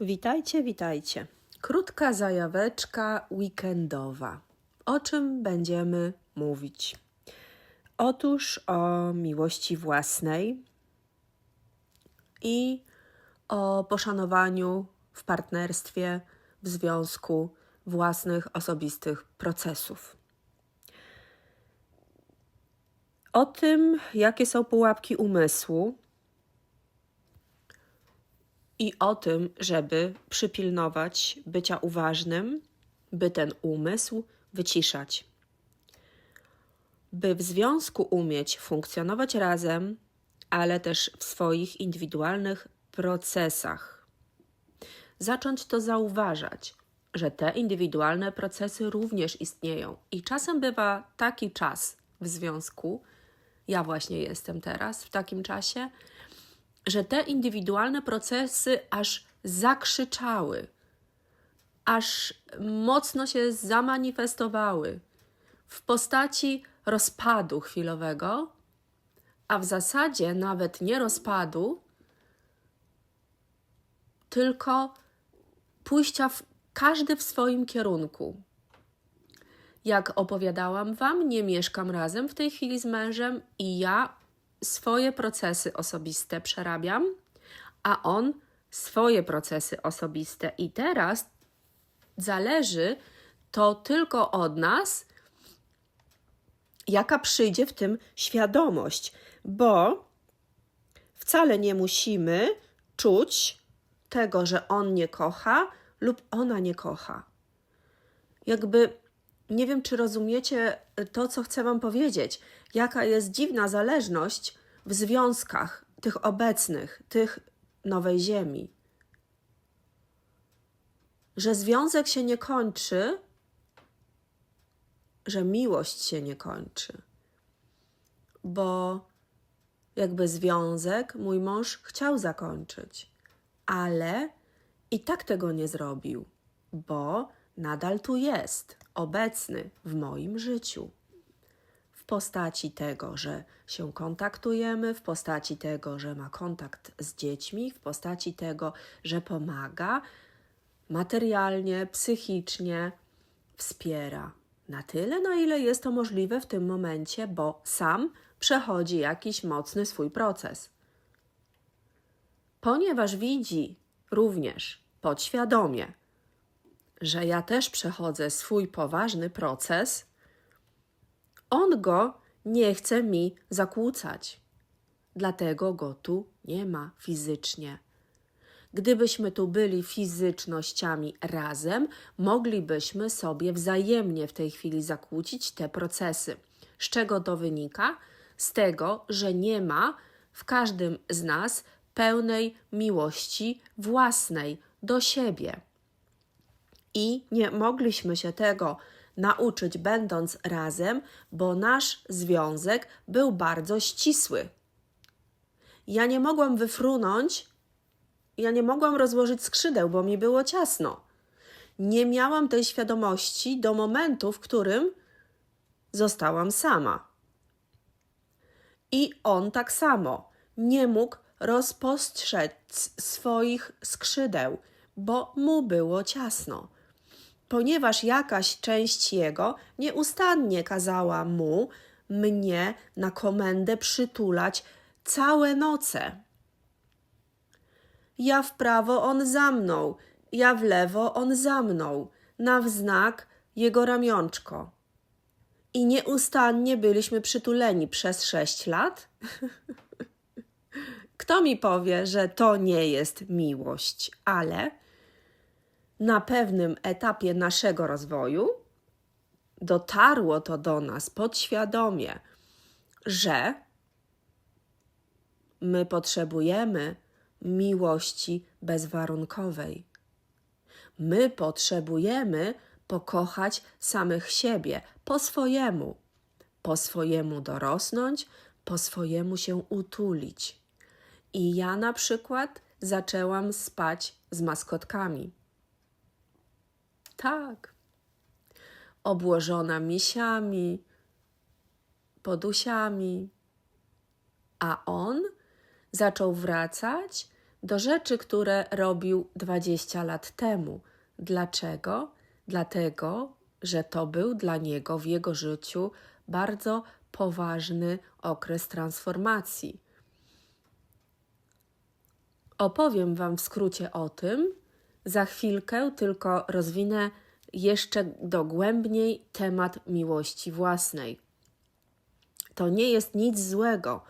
Witajcie, witajcie. Krótka zajaweczka weekendowa. O czym będziemy mówić? Otóż o miłości własnej i o poszanowaniu w partnerstwie, w związku własnych osobistych procesów. O tym, jakie są pułapki umysłu, i o tym, żeby przypilnować bycia uważnym, by ten umysł wyciszać. By w związku umieć funkcjonować razem, ale też w swoich indywidualnych procesach. Zacząć to zauważać, że te indywidualne procesy również istnieją i czasem bywa taki czas w związku, ja właśnie jestem teraz w takim czasie, że te indywidualne procesy aż zakrzyczały, aż mocno się zamanifestowały w postaci rozpadu chwilowego, a w zasadzie nawet nie rozpadu, tylko pójścia w każdy w swoim kierunku. Jak opowiadałam Wam, nie mieszkam razem w tej chwili z mężem i ja swoje procesy osobiste przerabiam, a on swoje procesy osobiste. I teraz zależy to tylko od nas, jaka przyjdzie w tym świadomość, bo wcale nie musimy czuć tego, że on nie kocha lub ona nie kocha. Jakby nie wiem, czy rozumiecie to, co chcę Wam powiedzieć. Jaka jest dziwna zależność w związkach tych obecnych, tych nowej Ziemi. Że związek się nie kończy, że miłość się nie kończy. Bo jakby związek mój mąż chciał zakończyć, ale i tak tego nie zrobił, bo nadal tu jest, obecny w moim życiu. W postaci tego, że się kontaktujemy, w postaci tego, że ma kontakt z dziećmi, w postaci tego, że pomaga materialnie, psychicznie, wspiera na tyle, na ile jest to możliwe w tym momencie, bo sam przechodzi jakiś mocny swój proces. Ponieważ widzi również podświadomie, że ja też przechodzę swój poważny proces, on go nie chce mi zakłócać. Dlatego go tu nie ma fizycznie. Gdybyśmy tu byli fizycznościami razem, moglibyśmy sobie wzajemnie w tej chwili zakłócić te procesy. Z czego to wynika? Z tego, że nie ma w każdym z nas pełnej miłości własnej do siebie i nie mogliśmy się tego nauczyć, będąc razem, bo nasz związek był bardzo ścisły. Ja nie mogłam wyfrunąć, ja nie mogłam rozłożyć skrzydeł, bo mi było ciasno. Nie miałam tej świadomości do momentu, w którym zostałam sama. I on tak samo nie mógł rozpostrzec swoich skrzydeł, bo mu było ciasno ponieważ jakaś część jego nieustannie kazała mu, mnie na komendę przytulać całe noce. Ja w prawo, on za mną, ja w lewo, on za mną, na wznak jego ramionczko. I nieustannie byliśmy przytuleni przez sześć lat? Kto mi powie, że to nie jest miłość, ale na pewnym etapie naszego rozwoju dotarło to do nas podświadomie, że my potrzebujemy miłości bezwarunkowej. My potrzebujemy pokochać samych siebie po swojemu, po swojemu dorosnąć, po swojemu się utulić. I ja na przykład zaczęłam spać z maskotkami. Tak. Obłożona misiami, podusiami. A on zaczął wracać do rzeczy, które robił 20 lat temu. Dlaczego? Dlatego, że to był dla niego w jego życiu bardzo poważny okres transformacji. Opowiem Wam w skrócie o tym. Za chwilkę tylko rozwinę jeszcze dogłębniej temat miłości własnej. To nie jest nic złego,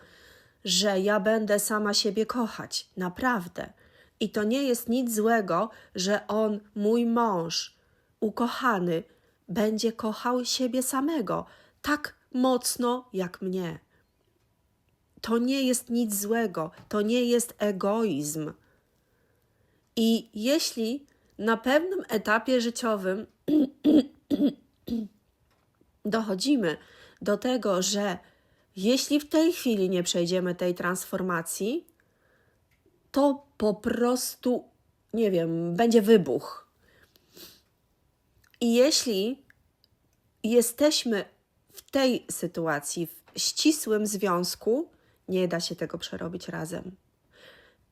że ja będę sama siebie kochać, naprawdę. I to nie jest nic złego, że on, mój mąż, ukochany, będzie kochał siebie samego tak mocno jak mnie. To nie jest nic złego, to nie jest egoizm. I jeśli na pewnym etapie życiowym dochodzimy do tego, że jeśli w tej chwili nie przejdziemy tej transformacji, to po prostu, nie wiem, będzie wybuch. I jeśli jesteśmy w tej sytuacji, w ścisłym związku, nie da się tego przerobić razem.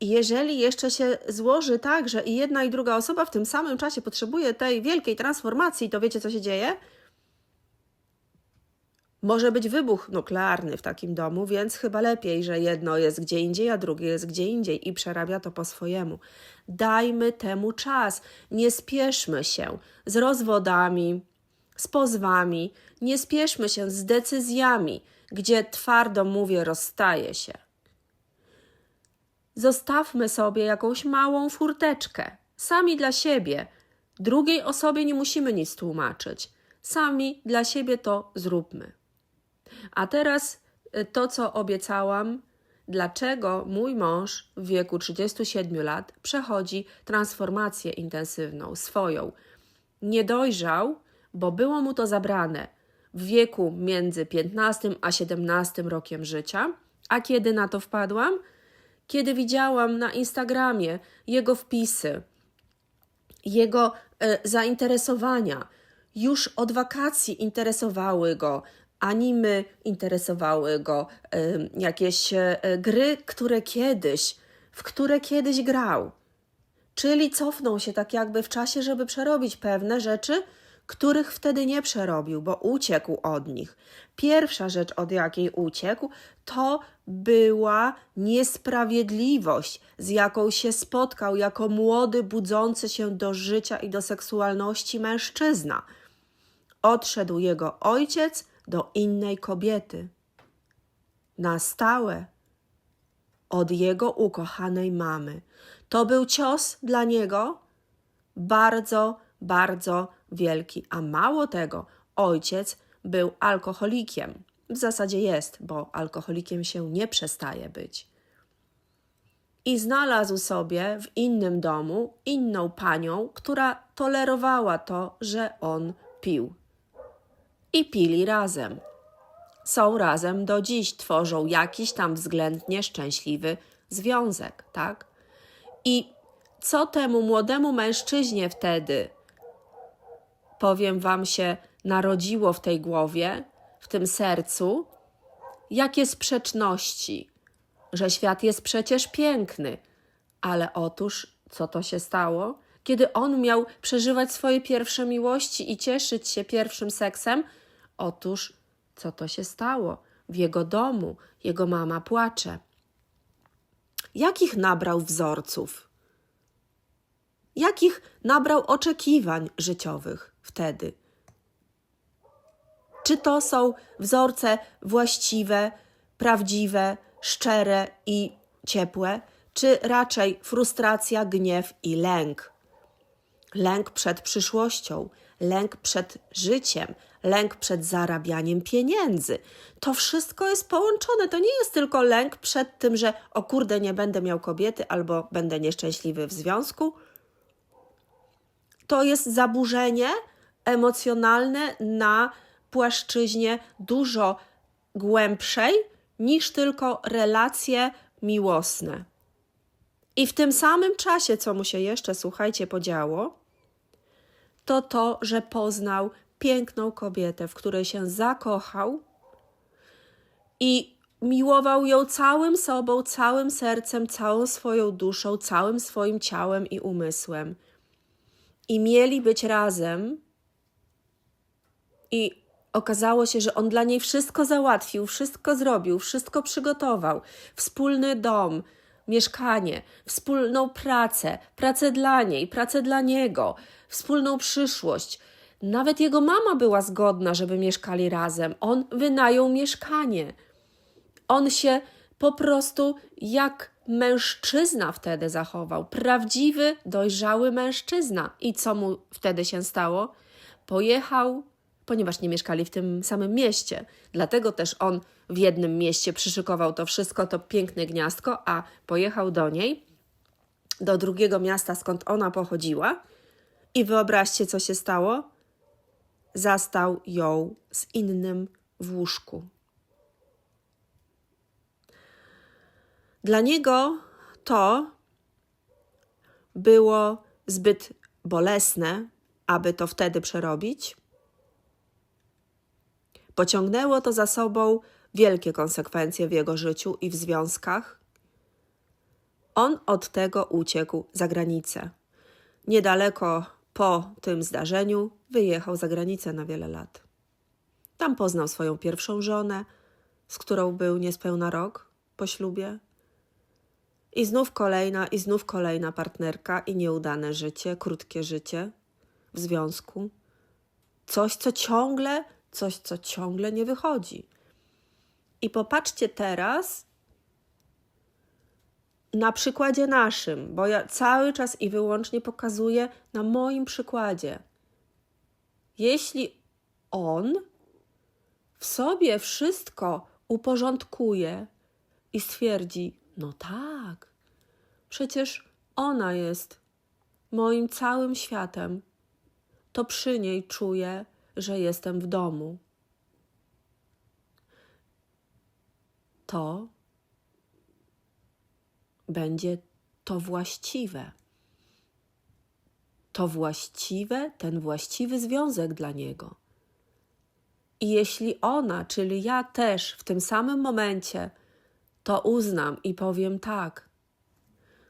Jeżeli jeszcze się złoży tak, że i jedna i druga osoba w tym samym czasie potrzebuje tej wielkiej transformacji, to wiecie, co się dzieje? Może być wybuch nuklearny w takim domu, więc chyba lepiej, że jedno jest gdzie indziej, a drugie jest gdzie indziej i przerabia to po swojemu. Dajmy temu czas, nie spieszmy się z rozwodami, z pozwami, nie spieszmy się z decyzjami, gdzie twardo mówię, rozstaje się. Zostawmy sobie jakąś małą furteczkę, sami dla siebie. Drugiej osobie nie musimy nic tłumaczyć. Sami dla siebie to zróbmy. A teraz y, to, co obiecałam, dlaczego mój mąż w wieku 37 lat przechodzi transformację intensywną, swoją. Nie dojrzał, bo było mu to zabrane w wieku między 15 a 17 rokiem życia. A kiedy na to wpadłam? Kiedy widziałam na Instagramie jego wpisy, jego e, zainteresowania, już od wakacji interesowały go animy, interesowały go e, jakieś e, gry, które kiedyś, w które kiedyś grał. Czyli cofnął się tak jakby w czasie, żeby przerobić pewne rzeczy, których wtedy nie przerobił, bo uciekł od nich. Pierwsza rzecz, od jakiej uciekł, to była niesprawiedliwość, z jaką się spotkał jako młody, budzący się do życia i do seksualności mężczyzna. Odszedł jego ojciec do innej kobiety. Na stałe od jego ukochanej mamy. To był cios dla niego bardzo, bardzo wielki, a mało tego, ojciec był alkoholikiem. W zasadzie jest, bo alkoholikiem się nie przestaje być. I znalazł sobie w innym domu inną panią, która tolerowała to, że on pił. I pili razem. Są razem do dziś, tworzą jakiś tam względnie szczęśliwy związek, tak? I co temu młodemu mężczyźnie wtedy powiem Wam, się narodziło w tej głowie, w tym sercu, jakie sprzeczności, że świat jest przecież piękny. Ale otóż, co to się stało? Kiedy on miał przeżywać swoje pierwsze miłości i cieszyć się pierwszym seksem, otóż, co to się stało? W jego domu jego mama płacze. Jakich nabrał wzorców? Jakich nabrał oczekiwań życiowych? Wtedy. Czy to są wzorce właściwe, prawdziwe, szczere i ciepłe, czy raczej frustracja, gniew i lęk? Lęk przed przyszłością, lęk przed życiem, lęk przed zarabianiem pieniędzy. To wszystko jest połączone. To nie jest tylko lęk przed tym, że o kurde, nie będę miał kobiety albo będę nieszczęśliwy w związku. To jest zaburzenie, emocjonalne na płaszczyźnie dużo głębszej niż tylko relacje miłosne. I w tym samym czasie, co mu się jeszcze, słuchajcie, podziało, to to, że poznał piękną kobietę, w której się zakochał i miłował ją całym sobą, całym sercem, całą swoją duszą, całym swoim ciałem i umysłem. I mieli być razem. I okazało się, że on dla niej wszystko załatwił, wszystko zrobił, wszystko przygotował. Wspólny dom, mieszkanie, wspólną pracę, pracę dla niej, pracę dla niego, wspólną przyszłość. Nawet jego mama była zgodna, żeby mieszkali razem. On wynajął mieszkanie. On się po prostu jak mężczyzna wtedy zachował. Prawdziwy, dojrzały mężczyzna. I co mu wtedy się stało? Pojechał, ponieważ nie mieszkali w tym samym mieście. Dlatego też on w jednym mieście przyszykował to wszystko, to piękne gniazdko, a pojechał do niej, do drugiego miasta, skąd ona pochodziła. I wyobraźcie, co się stało? Zastał ją z innym w łóżku. Dla niego to było zbyt bolesne, aby to wtedy przerobić. Pociągnęło to za sobą wielkie konsekwencje w jego życiu i w związkach. On od tego uciekł za granicę. Niedaleko po tym zdarzeniu wyjechał za granicę na wiele lat. Tam poznał swoją pierwszą żonę, z którą był niespełna rok po ślubie. I znów kolejna, i znów kolejna partnerka, i nieudane życie, krótkie życie w związku. Coś, co ciągle, coś, co ciągle nie wychodzi. I popatrzcie teraz na przykładzie naszym, bo ja cały czas i wyłącznie pokazuję na moim przykładzie. Jeśli on w sobie wszystko uporządkuje i stwierdzi, no tak, przecież ona jest moim całym światem, to przy niej czuję, że jestem w domu. To będzie to właściwe. To właściwe, ten właściwy związek dla niego. I jeśli ona, czyli ja też w tym samym momencie to uznam i powiem tak,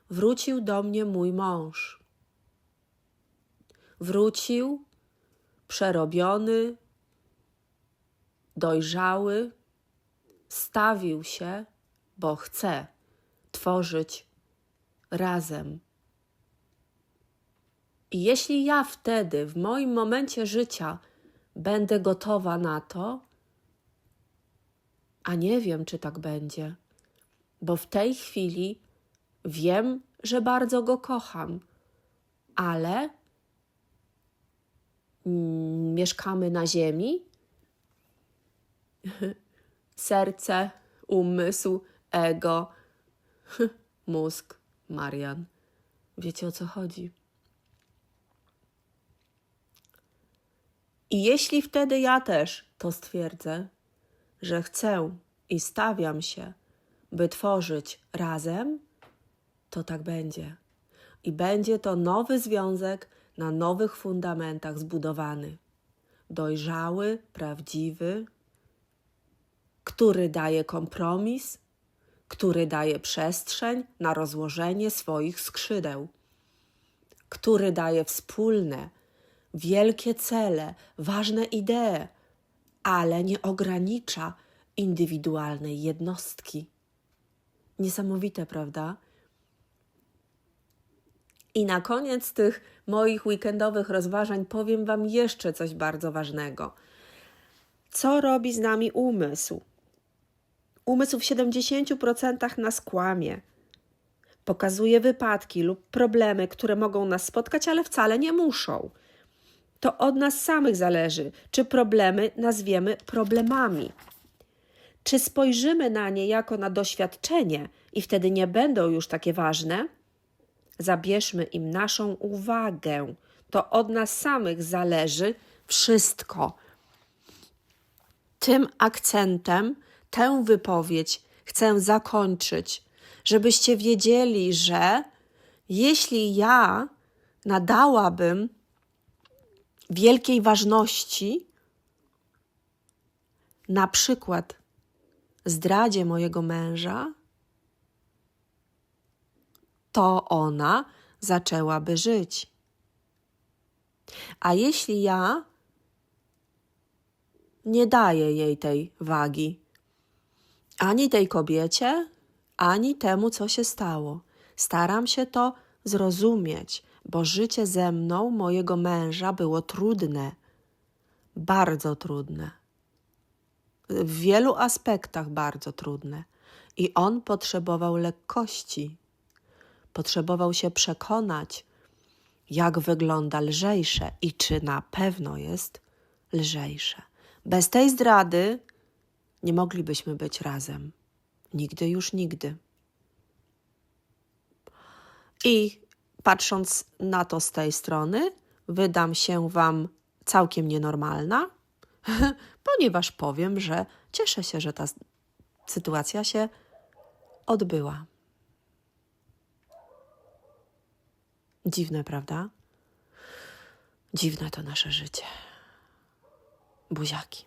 wrócił do mnie mój mąż. Wrócił przerobiony, dojrzały, stawił się, bo chce tworzyć razem. I jeśli ja wtedy, w moim momencie życia, będę gotowa na to, a nie wiem, czy tak będzie, bo w tej chwili wiem, że bardzo go kocham, ale mieszkamy na ziemi. Serce, umysł, ego, mózg, Marian. Wiecie o co chodzi? I jeśli wtedy ja też to stwierdzę, że chcę i stawiam się, by tworzyć razem, to tak będzie. I będzie to nowy związek na nowych fundamentach zbudowany. Dojrzały, prawdziwy, który daje kompromis, który daje przestrzeń na rozłożenie swoich skrzydeł, który daje wspólne, wielkie cele, ważne idee, ale nie ogranicza indywidualnej jednostki. Niesamowite, prawda? I na koniec tych moich weekendowych rozważań powiem Wam jeszcze coś bardzo ważnego. Co robi z nami umysł? Umysł w 70% nas kłamie. Pokazuje wypadki lub problemy, które mogą nas spotkać, ale wcale nie muszą. To od nas samych zależy, czy problemy nazwiemy problemami. Czy spojrzymy na nie jako na doświadczenie i wtedy nie będą już takie ważne? Zabierzmy im naszą uwagę. To od nas samych zależy wszystko. Tym akcentem tę wypowiedź chcę zakończyć, żebyście wiedzieli, że jeśli ja nadałabym wielkiej ważności, na przykład zdradzie mojego męża, to ona zaczęłaby żyć. A jeśli ja nie daję jej tej wagi, ani tej kobiecie, ani temu, co się stało, staram się to zrozumieć, bo życie ze mną, mojego męża, było trudne, bardzo trudne. W wielu aspektach bardzo trudne. I on potrzebował lekkości, potrzebował się przekonać, jak wygląda lżejsze i czy na pewno jest lżejsze. Bez tej zdrady nie moglibyśmy być razem. Nigdy już nigdy. I patrząc na to z tej strony, wydam się Wam całkiem nienormalna, ponieważ powiem, że cieszę się, że ta sytuacja się odbyła. Dziwne, prawda? Dziwne to nasze życie. Buziaki.